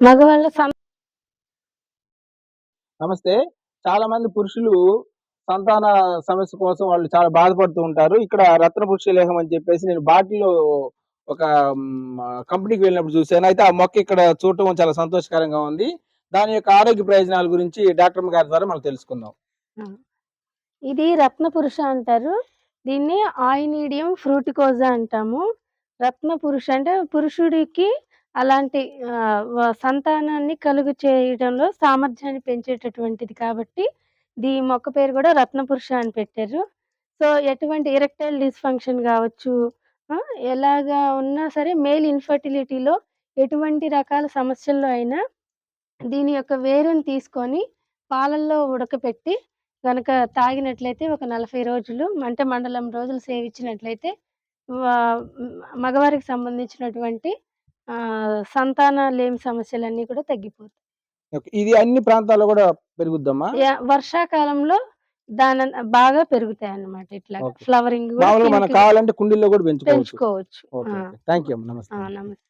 మగవాళ్ళ నమస్తే. చాలా మంది పురుషులు సంతాన సమస్య కోసం వాళ్ళు చాలా బాధపడుతూ ఉంటారు. ఇక్కడ రత్న పురుష లేహం అని చెప్పేసి నేను బాటిల్లో ఒక కంపెనీకి వెళ్ళినప్పుడు చూశాను. అయితే ఆ మొక్క ఇక్కడ చూడటం చాలా సంతోషకరంగా ఉంది. దాని యొక్క ఆరోగ్య ప్రయోజనాల గురించి డాక్టర్ గారి ద్వారా మనం తెలుసుకుందాం. ఇది రత్న పురుష అంటారు. దీన్ని ఆయినీడియం ఫ్రూటికోజా అంటాము. రత్న పురుష అంటే పురుషుడికి అలాంటి సంతానాన్ని కలుగు చేయడంలో సామర్థ్యాన్ని పెంచేటటువంటిది కాబట్టి దీ మొక్క పేరు కూడా రత్నపురుష అని పెట్టారు. సో ఎటువంటి ఇరెక్టైల్ డిస్ఫంక్షన్ కావచ్చు ఎలాగా ఉన్నా సరే మేల్ ఇన్ఫర్టిలిటీలో ఎటువంటి రకాల సమస్యల్లో అయినా దీని యొక్క వేరుని తీసుకొని పాలల్లో ఉడకపెట్టి కనుక తాగినట్లయితే ఒక నలభై రోజులు అంటే మండలం రోజులు సేవించినట్లయితే మగవారికి సంబంధించినటువంటి సంతాన లేమి సమస్యలన్నీ కూడా తగ్గిపోతాయి. ఇది అన్ని ప్రాంతాల్లో కూడా పెరుగుద్దమ్మా యా- వర్షాకాలంలో దాని బాగా పెరుగుతాయి అన్నమాట ఇట్లా. ఫ్లవరింగ్ మనకు కావాలంటే కుండీల్లో కూడా పెంచుకోవచ్చు. థ్యాంక్ యూ నమస్తే. నమస్తే.